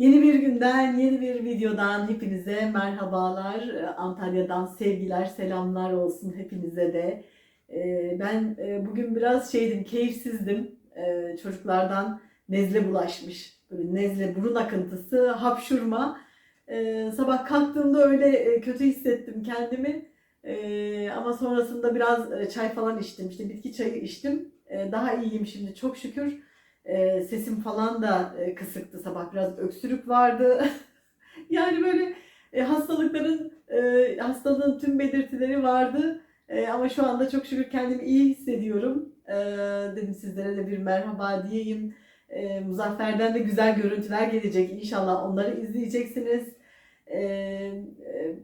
Yeni bir günden, yeni bir videodan hepinize merhabalar. Ee, Antalya'dan sevgiler, selamlar olsun hepinize de. Ee, Ben e, bugün biraz şeydim, keyifsizdim. Ee, Çocuklardan nezle bulaşmış. Böyle nezle, burun akıntısı, hapşurma. Sabah kalktığımda öyle e, kötü hissettim kendimi. Ama sonrasında biraz e, çay falan içtim. İşte bitki çayı içtim. Daha iyiyim şimdi çok şükür. Ee, sesim falan da e, kısıktı sabah biraz öksürük vardı. yani böyle e, hastalıkların e, hastalığın tüm belirtileri vardı. Ama şu anda çok şükür kendimi iyi hissediyorum. Dedim sizlere de bir merhaba diyeyim. Muzaffer'den de güzel görüntüler gelecek. İnşallah onları izleyeceksiniz.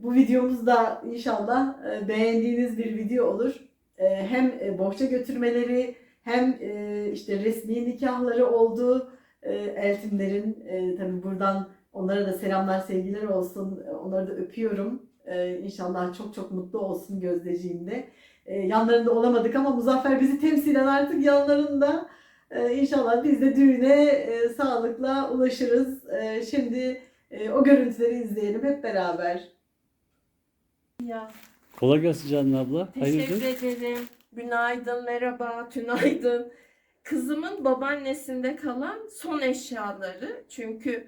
Bu videomuz da inşallah beğendiğiniz bir video olur. Hem bohça götürmeleri hem e, işte resmi nikahları oldu. E, eltimlerin e, tabii buradan onlara da selamlar sevgiler olsun. E, Onları da öpüyorum. E, inşallah çok çok mutlu olsun gözdeciğimde. E, yanlarında olamadık ama Muzaffer bizi temsilen artık yanlarında. E, inşallah biz de düğüne e, sağlıkla ulaşırız. E, şimdi e, o görüntüleri izleyelim hep beraber. Ya, Kolay gelsin Canan abla. Hayırdır? teşekkür ederim. Günaydın, merhaba, tünaydın. Kızımın babaannesinde kalan son eşyaları. Çünkü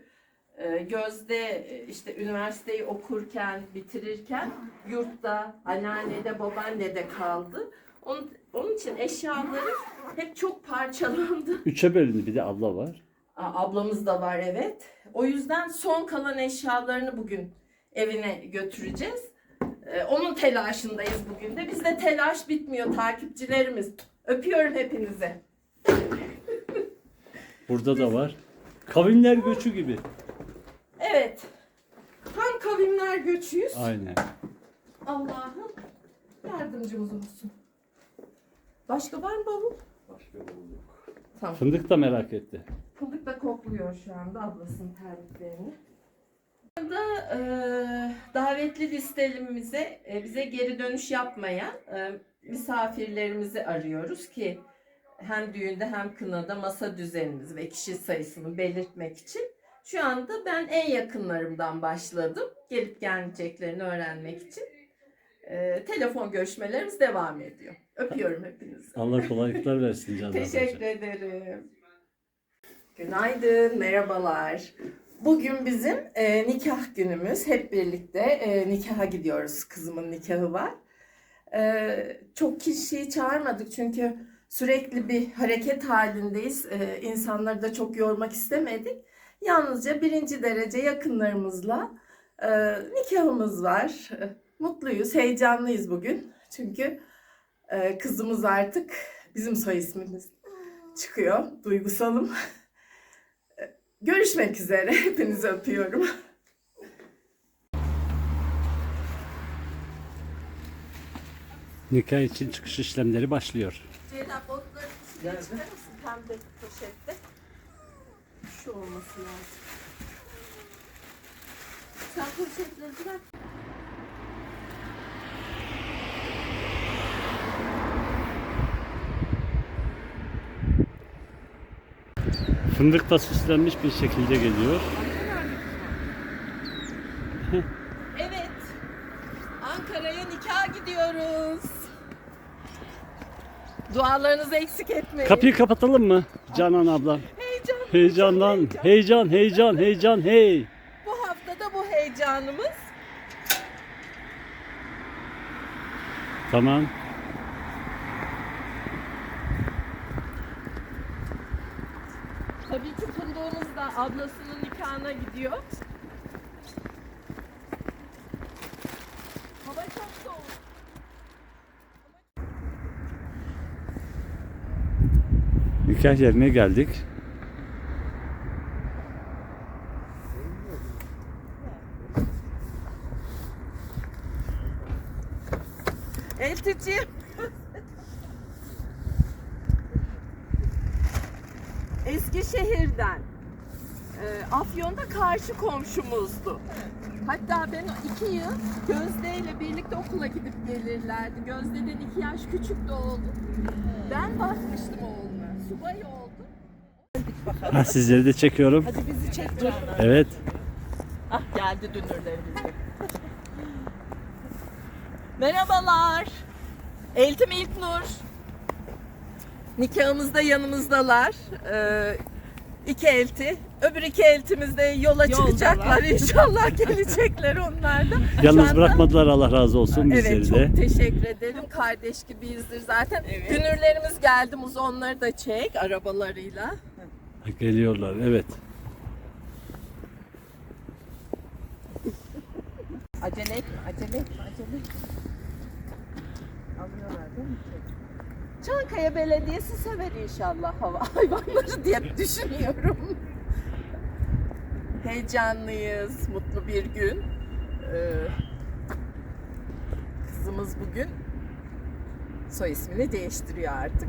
e, Gözde e, işte üniversiteyi okurken, bitirirken yurtta, anneannede, babaannede kaldı. Onun, onun için eşyaları hep çok parçalandı. Üçe bölündü bir de abla var. Aa, Ablamız da var evet. O yüzden son kalan eşyalarını bugün evine götüreceğiz. Ee, onun telaşındayız bugün de. Bizde telaş bitmiyor takipçilerimiz. Öpüyorum hepinizi. Burada da var. Kavimler göçü gibi. Evet. Tam kavimler göçüyüz. Aynen. Allah'ım yardımcımız olsun. Başka var mı bavul? Tamam. Fındık da merak etti. Fındık da kokluyor şu anda ablasının terliklerini. Anda e, davetli listelerimize e, bize geri dönüş yapmayan e, misafirlerimizi arıyoruz ki hem düğünde hem kınada masa düzenimizi ve kişi sayısını belirtmek için. Şu anda ben en yakınlarımdan başladım. Gelip gelmeyeceklerini öğrenmek için. E, telefon görüşmelerimiz devam ediyor. Öpüyorum hepinizi. Allah kolaylıklar versin Canan Teşekkür ederim. Günaydın, merhabalar. Bugün bizim e, nikah günümüz. Hep birlikte e, nikaha gidiyoruz. Kızımın nikahı var. E, çok kişiyi çağırmadık çünkü sürekli bir hareket halindeyiz. E, insanları da çok yormak istemedik. Yalnızca birinci derece yakınlarımızla e, nikahımız var. E, mutluyuz, heyecanlıyız bugün. Çünkü e, kızımız artık bizim soy ismimiz çıkıyor. Duygusalım. Görüşmek üzere. Hepinizi öpüyorum. Nikah için çıkış işlemleri başlıyor. Ceyda botları çıkarır mısın? Pembe poşette. Şu olması lazım. Sen poşetleri bırak. Fındık da süslenmiş bir şekilde geliyor. Evet. Ankara'ya nikaha gidiyoruz. Dualarınızı eksik etmeyin. Kapıyı kapatalım mı Canan abla? Heyecan. Heyecandan, Heyecan. heyecan, heyecan, heyecan, hey. Bu haftada bu heyecanımız. Tamam. Tabii ki fındığımız da ablasının nikahına gidiyor. Hava çok soğuk. Nikah yerine geldik. Elticim. Eskişehir'den. e, Afyon'da karşı komşumuzdu. Hatta ben iki yıl Gözde ile birlikte okula gidip gelirlerdi. Gözde'den iki yaş küçüktü oğlum. Ben bakmıştım oğluna. Subay oldu. Ha, sizleri de çekiyorum. Hadi bizi çek Canan. Evet. Ah geldi dünürlerimiz. Merhabalar. Eltim İlknur. Nikahımızda yanımızdalar. Ee, iki elti. Öbür iki eltimiz de yola çıkacaklar. İnşallah gelecekler onlar da. Yalnız anda- bırakmadılar Allah razı olsun bizleri Evet de. çok teşekkür ederim. Kardeş gibiyizdir zaten. Dünürlerimiz geldi. Muzu onları da çek arabalarıyla. Geliyorlar evet. Acele etme, acele etme, acele etme. Alıyorlar değil mi? Çankaya Belediyesi sever inşallah hava hayvanları diye düşünüyorum. Heyecanlıyız, mutlu bir gün. Ee, kızımız bugün soy ismini değiştiriyor artık.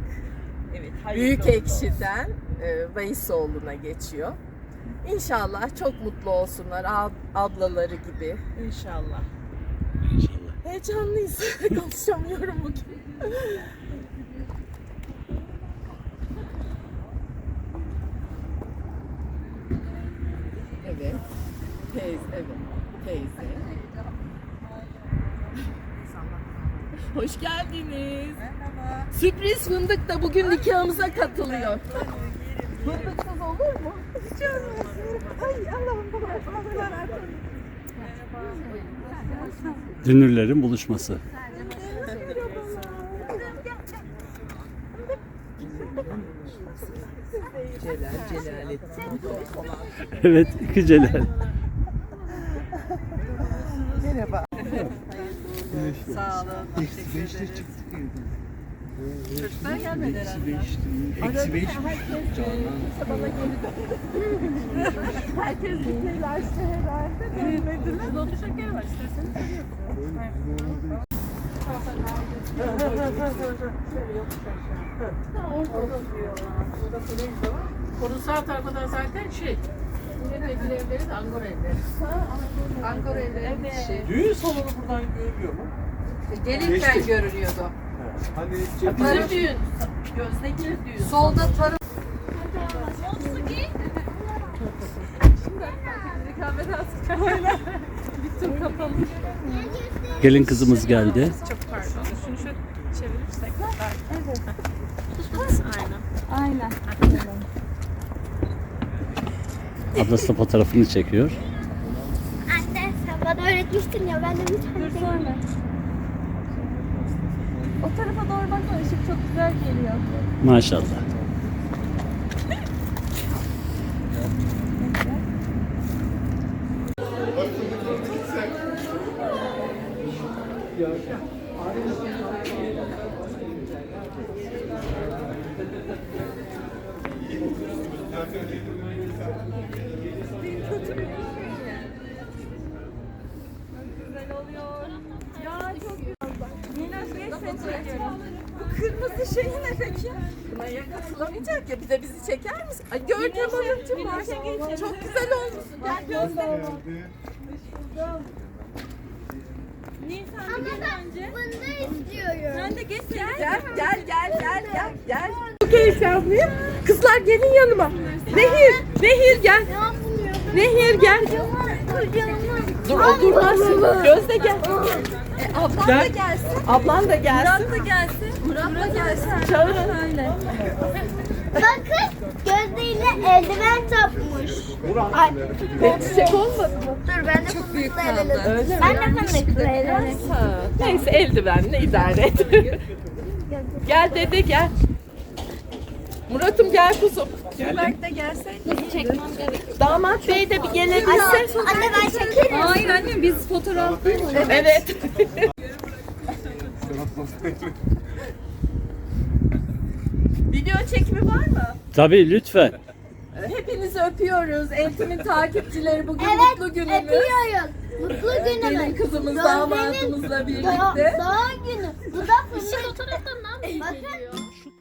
Evet. Büyük Ekşi'den e, Veysoğlu'na geçiyor. İnşallah çok mutlu olsunlar ab- ablaları gibi. İnşallah. İnşallah. Heyecanlıyız. Konuşamıyorum bugün. Evet. Teyze, evet. Teyze. Hoş geldiniz. Sürpriz fındık da bugün nikahımıza katılıyor. Fındıksız olur mu? Ay Allah'ım. Dünürlerin buluşması. Celal, Celalettin. Evet iki Celal. Sağ olun. Çocuklar gelmedi herhalde. Eksi beş. Bana geri döndü. Herkes gittilerse herhalde dönmediler. Burada oturacak yer var isterseniz. Onun sağ tarafında zaten şey, milletvekili evleri de Angora evleri. Angora evleri şey. Düğün salonu buradan görülüyor mu? Gelirken Geçti. görünüyordu. Hani Bizim düğün. Gözdeki düğün. Solda tarım. Gelin kızımız geldi. Aynen. Ablası fotoğrafını çekiyor. Anne sen bana öğretmiştin ya ben de bir tane Dur. O tarafa doğru bakma ışık çok güzel geliyor. Maşallah. Kırmızı şey ne peki? Buna katılamayacak ya. Bir de bizi çeker misin? Ay Görkem Hanımcığım var. Çok güzel olmuşsun. Gel göster. Ama ben bunu istiyorum. Ben de geç gel. Gel gel gel gel gel gel. Çok heyecanlıyım. Kızlar gelin yanıma. Nehir, Nehir gel. Nehir gel. Dur o durmaz. Gözde gel. E, ablan da gelsin. Ablan da gelsin. Murat da gelsin. Murat da gelsin. Çağırın. Öyle. Bakın gözdeyle eldiven takmış. Ay, Ne çiçek olmadı mı? dur ben de Çok büyük kaldı. Öyle mi? Ben de fındıklı eldiven. Ha, Neyse eldivenle idare et. gel dede gel. Murat'ım gel kuzum. Gülberk de gelseydi. Çekmem gerek. Damat bey de bir gelebilse. Anne ben çekerim. Hayır anne biz fotoğraf? Evet. Video çekimi var mı? Tabii lütfen. Hepinizi öpüyoruz. Eltim'in takipçileri bugün Evet, mutlu günümüz. öpüyoruz. Mutlu Gelin günümüz. kızımız Doğ- birlikte. Doğum günü. Bu da fındık fotoğrafından. Bakın.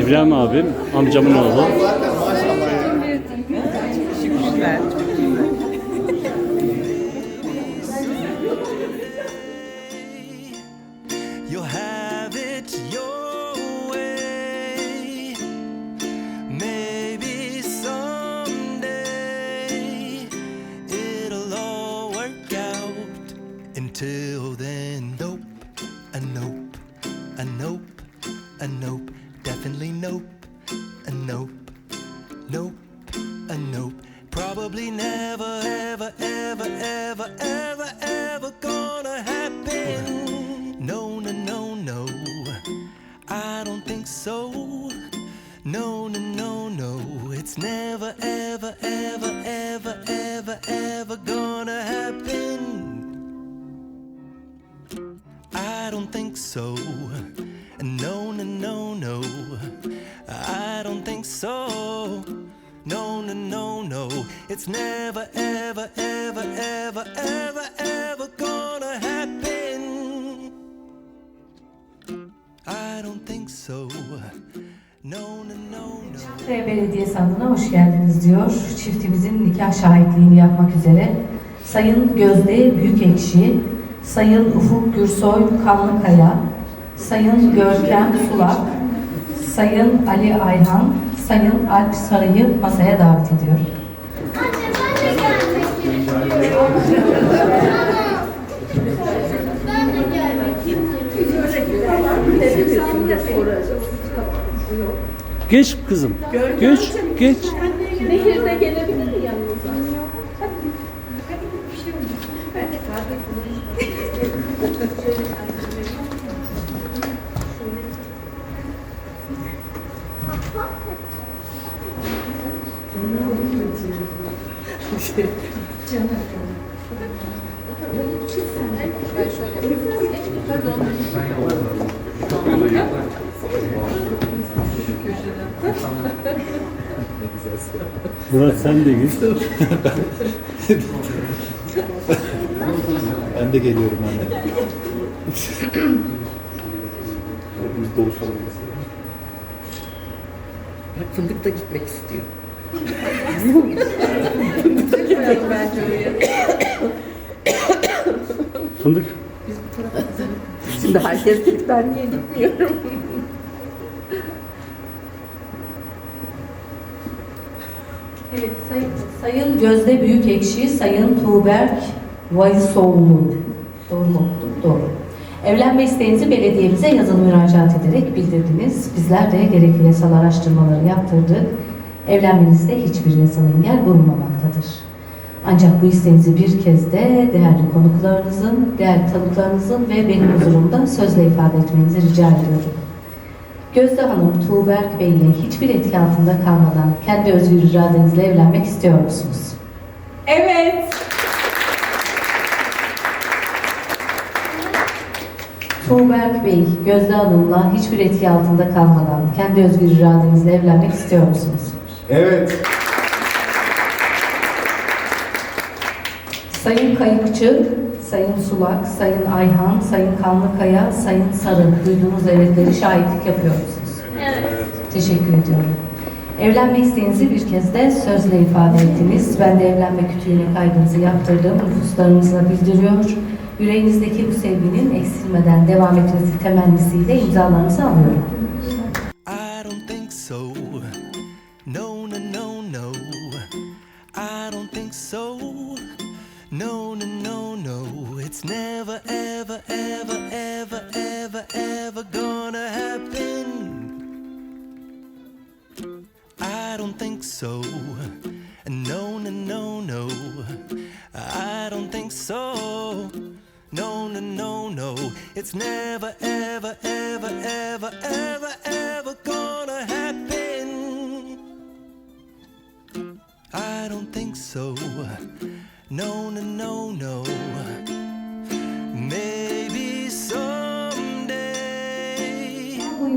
İbrahim abim, amcamın oğlu. Adına hoş geldiniz diyor. Çiftimizin nikah şahitliğini yapmak üzere Sayın Gözde Büyükekşi, Sayın Ufuk Gürsoy Kanlıkaya, Sayın Görkem Sulak, Sayın Ali Ayhan, Sayın Alp Sarı'yı masaya davet ediyorum. Anne ben de gelmek istiyorum. Ben de gelmek Geç kızım. Geç, geç. Nehirde gelebilir mi yanınıza? Murat sen de git. Ben de geliyorum anne. Biz doluşalım mesela. Bak fındık da gitmek istiyor. Fındık. Şimdi herkes gitti ben niye gitmiyorum? Evet, Sayın, Gözde Büyükekşi, Sayın Tuğberk Vaysoğlu. Doğru mu? Doğru. Evlenme isteğinizi belediyemize yazılı müracaat ederek bildirdiniz. Bizler de gerekli yasal araştırmaları yaptırdık. Evlenmenizde hiçbir yasal engel bulunmamaktadır. Ancak bu isteğinizi bir kez de değerli konuklarınızın, değerli tanıklarınızın ve benim huzurumda sözle ifade etmenizi rica ediyorum. Gözde Hanım, Tuğberk Bey ile hiçbir etki altında kalmadan kendi özgür iradenizle evlenmek istiyor musunuz? Evet. Tuğberk Bey, Gözde Hanım'la hiçbir etki altında kalmadan kendi özgür iradenizle evlenmek istiyor musunuz? Evet. Sayın Kayıkçı, Sayın Sulak, Sayın Ayhan, Sayın Kanlıkaya, Sayın Sarı duyduğunuz evetleri şahitlik yapıyor musunuz? Evet. Teşekkür ediyorum. Evlenme isteğinizi bir kez de sözle ifade ettiniz. Ben de evlenme kütüğüne kaydınızı yaptırdım. Nüfuslarınızla bildiriyor. Yüreğinizdeki bu sevginin eksilmeden devam etmesi temennisiyle imzalarınızı alıyorum. It's never, ever, ever, ever, ever, ever gonna happen. I don't think so. No, no, no, no. I don't think so. No, no, no, no. It's never, ever, ever, ever, ever, ever gonna happen. I don't think so. No, no, no, no.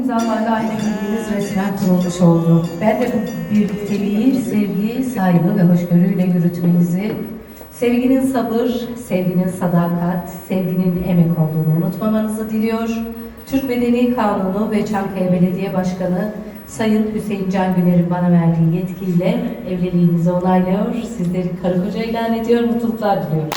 Aynı bildiğiniz resmen kurulmuş oldu. Ben de bu birlikteliği sevgi, saygı ve hoşgörüyle yürütmenizi, sevginin sabır, sevginin sadakat, sevginin emek olduğunu unutmamanızı diliyor. Türk Medeni Kanunu ve Çankaya Belediye Başkanı Sayın Hüseyin Can Güner'in bana verdiği yetkiyle evliliğinizi onaylıyor. Sizleri karı koca ilan ediyor, mutluluklar diliyorum.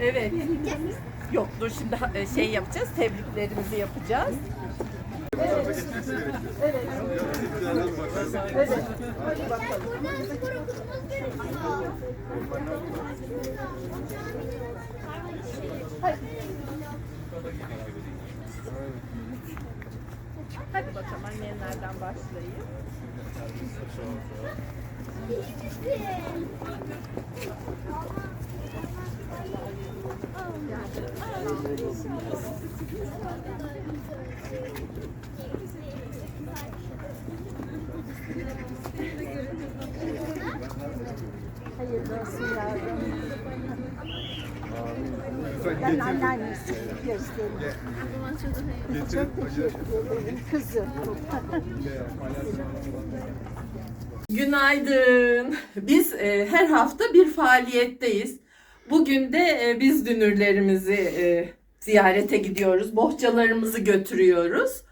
Evet. Yok dur şimdi e, şey yapacağız. Tebriklerimizi yapacağız. Okulumuz görünüyor. Hadi bakalım annelerden başlayayım. Günaydın. Biz e, her hafta bir faaliyetteyiz. Bugün de e, biz dünürlerimizi e, ziyarete gidiyoruz. Bohçalarımızı götürüyoruz.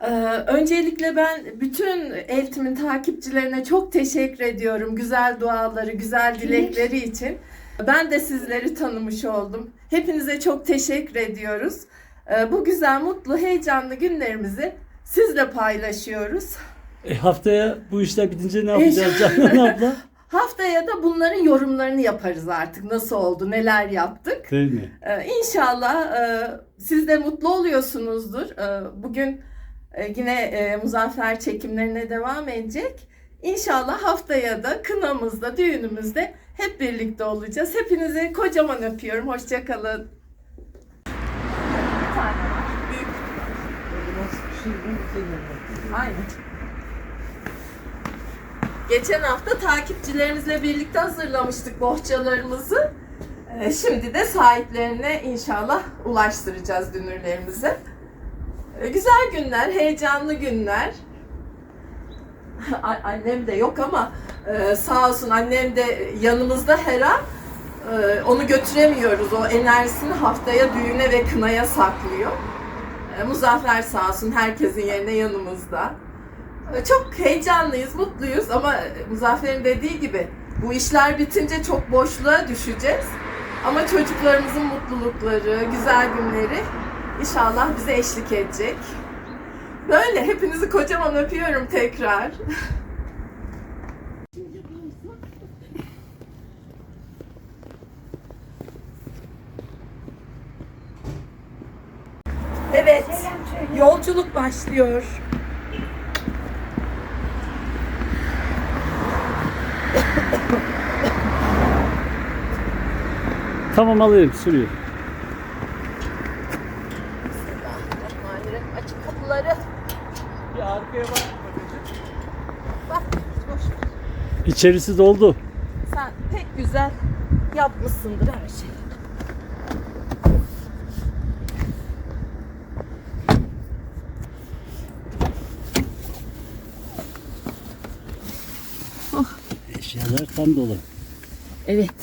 E, öncelikle ben bütün Eltim'in takipçilerine çok teşekkür ediyorum. Güzel duaları, güzel dilekleri için. Ben de sizleri tanımış oldum. Hepinize çok teşekkür ediyoruz. Bu güzel, mutlu, heyecanlı günlerimizi sizle paylaşıyoruz. E, haftaya bu işler bitince ne yapacağız Canan abla? Haftaya da bunların yorumlarını yaparız artık. Nasıl oldu, neler yaptık. Değil mi? Ee, inşallah e, siz de mutlu oluyorsunuzdur. Ee, bugün e, yine e, Muzaffer çekimlerine devam edecek. İnşallah haftaya da kınamızda, düğünümüzde hep birlikte olacağız. Hepinizi kocaman öpüyorum. Hoşçakalın. Bir tane var. Büyük. Aynen. Geçen hafta takipçilerimizle birlikte hazırlamıştık bohçalarımızı. Ee, Şimdi de sahiplerine inşallah ulaştıracağız dünürlerimize. Ee, Güzel günler, heyecanlı günler. Annem de yok ama e, sağ olsun annem de yanımızda her an. E, Onu götüremiyoruz. O enerjisini haftaya düğüne ve kınaya saklıyor. Muzaffer sağ olsun herkesin yerine yanımızda. Çok heyecanlıyız, mutluyuz ama Muzaffer'in dediği gibi bu işler bitince çok boşluğa düşeceğiz. Ama çocuklarımızın mutlulukları, güzel günleri inşallah bize eşlik edecek. Böyle hepinizi kocaman öpüyorum tekrar. Evet, yolculuk başlıyor. Tamam alayım sürüyor. Açık kapıları. İçerisi doldu. Sen pek güzel yapmışsındır her şeyi. Eşyalar tam dolu. Evet.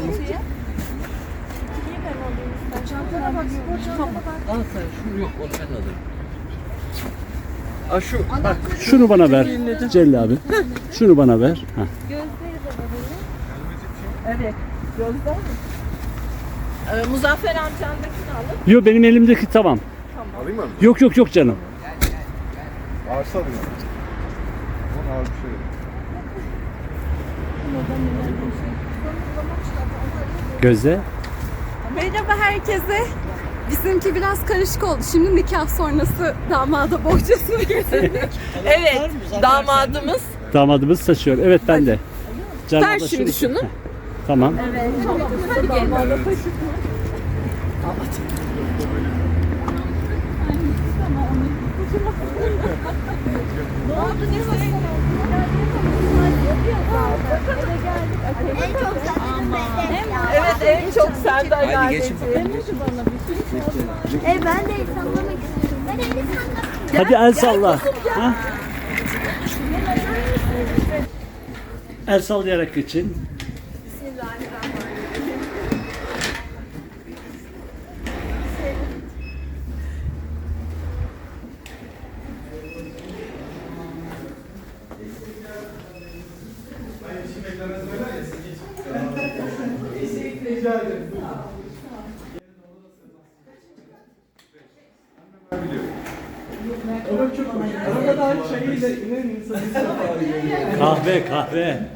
Kaldıralım. Çantana bak spor çantana bak. Al sen şu yok onu ben alırım. Aa şu bak Şunu bana ver Celil abi. Şunu bana ver. Heh. Evet. Gözler mi? Ee, Muzaffer amcandakini alın. Yok benim elimdeki tamam. Alayım mı? Yok yok yok canım. Ağırsa alayım. Onun ağır bir şey. Gözde. Merhaba herkese. Bizimki biraz karışık oldu. Şimdi nikah sonrası damada bohçasını getirdik. Evet. Damadımız. Damadımız taşıyor. Evet ben de. Can Ver şimdi şunu. Tamam. Hadi gelin çok tatlım ben. Evet en çok sende Hadi geçin bakalım. geçin. E ben de sallamak istiyorum. Ben eli sallamak Hadi el salla. Ha? El sallayarak geçin. there.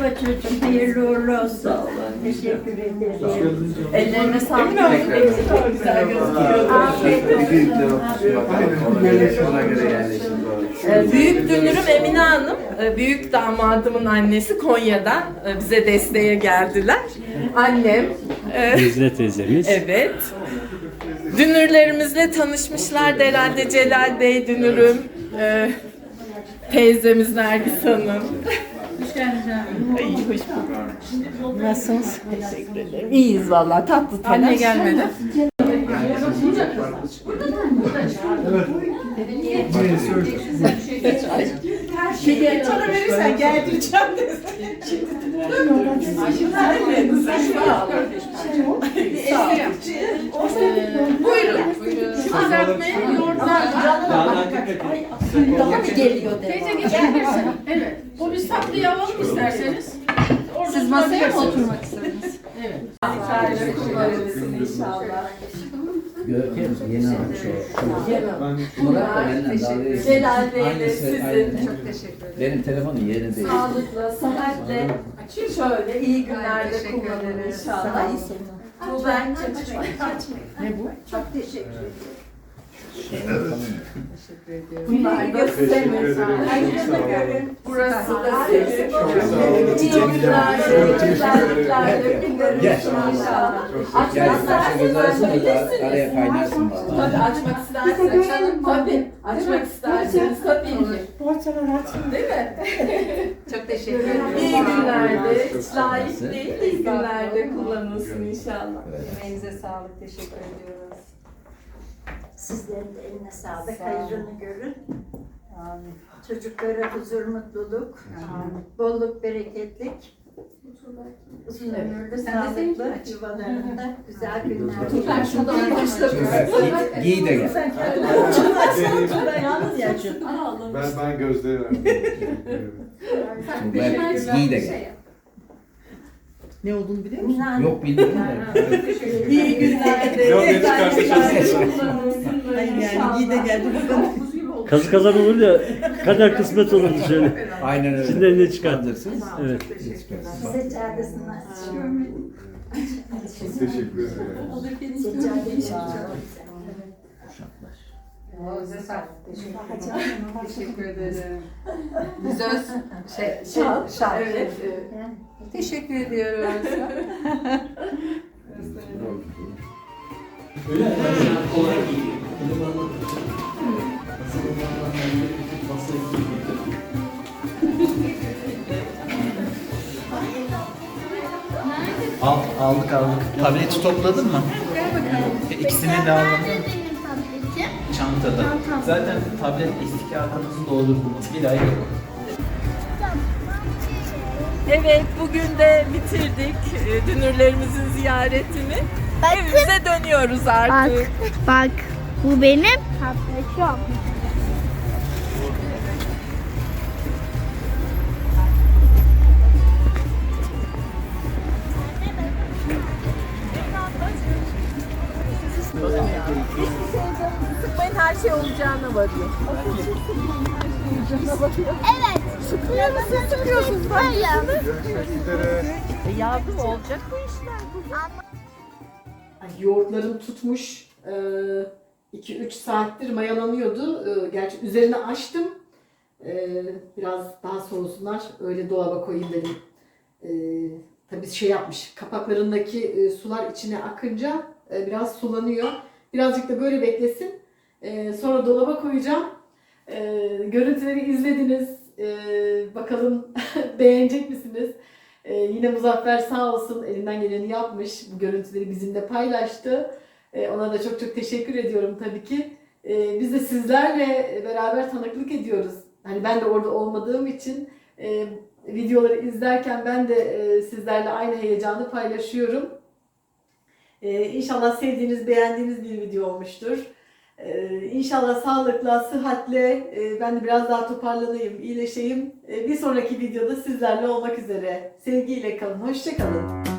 Merhaba çocuğum, hayırlı uğurlu olsun. Teşekkür ederim. Ellerine sağlık. güzel gözüküyor. Afiyet olsun. Ee, Büyük dünürüm Emine Hanım, e, büyük damadımın annesi Konya'dan e, bize desteğe geldiler. Annem, e, Nezle teyzemiz. evet. Dünürlerimizle tanışmışlar herhalde Celal Bey dünürüm, e, teyzemiz Nergis Hanım. Hoş geldiniz. hoş bulduk. Nasılsınız? Teşekkür ederim. İyiyiz vallahi tatlı telaş. Anne gelmedi. Her şeyi Bir para verirsen geldireceğim desin. Şimdi. Sağ ol. Ee, Buyurun. Şu kızartmayı yoğurtlarla. daha mı geliyor Teyze geçebilirsin. Evet. Bu biz tatlıyı alalım isterseniz. Orada Siz masaya mı oturmak istediniz? Evet. Şekerleri kullanırsın inşallah. Görkem yeni almış o. Ben Bunlar teşekkür Celal Bey de Aynısı, sizin. aynı. Çok teşekkür ederim. Benim telefonun yeri değil. Sağlıkla, sıhhatle, şöyle iyi günlerde kullanın inşallah. Bu ben Ne bu? Çok teşekkür ederim. Bunlar size Teşekkür sağ olun. görün. Burası da sizin. Çok sağ olun. İyi günlerde, güzelliklerle Gel. kullanın inşallah. Açmak isterseniz Tabii açmak isterseniz tabii. Tabii ki. Değil mi? Çok teşekkür ederim. İyi günlerde, layık değil, iyi günlerde kullanılsın inşallah. Emeğinize sağlık. Teşekkür ediyoruz. Sizlerin de eline sağlık. Hayrını görün. Çocuklara huzur, mutluluk, bolluk, bereketlik. Uzun ömürlü, sağlıklı, yuvalarında güzel günler. Ben şuradan başladım. Giy, giy de gel. Yalnız ya. Ben ben gözleri verdim. Ben giy de gel. Ne olduğunu biliyor musun? Yok bilmiyorum da. İyi günlerde, Yok, güzelliklerle çıkartacağım. kullanılsın Hayır yani giy de geldi. Kazı kazan olur ya kader kısmet olur şöyle. Aynen öyle. İçinden ne çıkar? Kandırsın. Evet. Ne çıkarsın? Size çağrısını açıyorum. Çok teşekkür ederim. Teşekkür ederim. Biz öz şey, Şal, şal. Evet. Teşekkür ediyoruz. Al, aldık aldık. Tableti topladın mı? İkisini de aldım. Çantada. Zaten tablet eski kağıdımızı doldurdum. Bir ay yok. Evet, bugün de bitirdik e, dünürlerimizin ziyaretini. Evimize dönüyoruz artık. Bak bu benim tabletim. Şey olacağına varıyor. Evet. Sıkıyor musun? Sıkıyorsunuz. Görüşmek üzere. E, yavrum olacak bu işler. Yoğurtlarım tutmuş. 2-3 saattir mayalanıyordu. Ee, Gerçi üzerine açtım. Ee, Biraz daha soğusunlar. Öyle dolaba koyayım dedim. Ee, Tabii şey yapmış. Kapaklarındaki e, sular içine akınca e, biraz sulanıyor. Birazcık da böyle beklesin. Ee, Sonra dolaba koyacağım. Ee, Görüntüleri izlediniz. Ee, Bakalım beğenecek misiniz? Ee, yine Muzaffer sağ olsun elinden geleni yapmış. Bu görüntüleri bizimle paylaştı. Ee, ona da çok çok teşekkür ediyorum tabii ki. Ee, biz de sizlerle beraber tanıklık ediyoruz. Hani ben de orada olmadığım için e, videoları izlerken ben de e, sizlerle aynı heyecanı paylaşıyorum. Ee, inşallah sevdiğiniz, beğendiğiniz bir video olmuştur. Ee, inşallah sağlıkla, sıhhatle e, ben de biraz daha toparlanayım, iyileşeyim. Ee, bir sonraki videoda sizlerle olmak üzere. Sevgiyle kalın, hoşçakalın.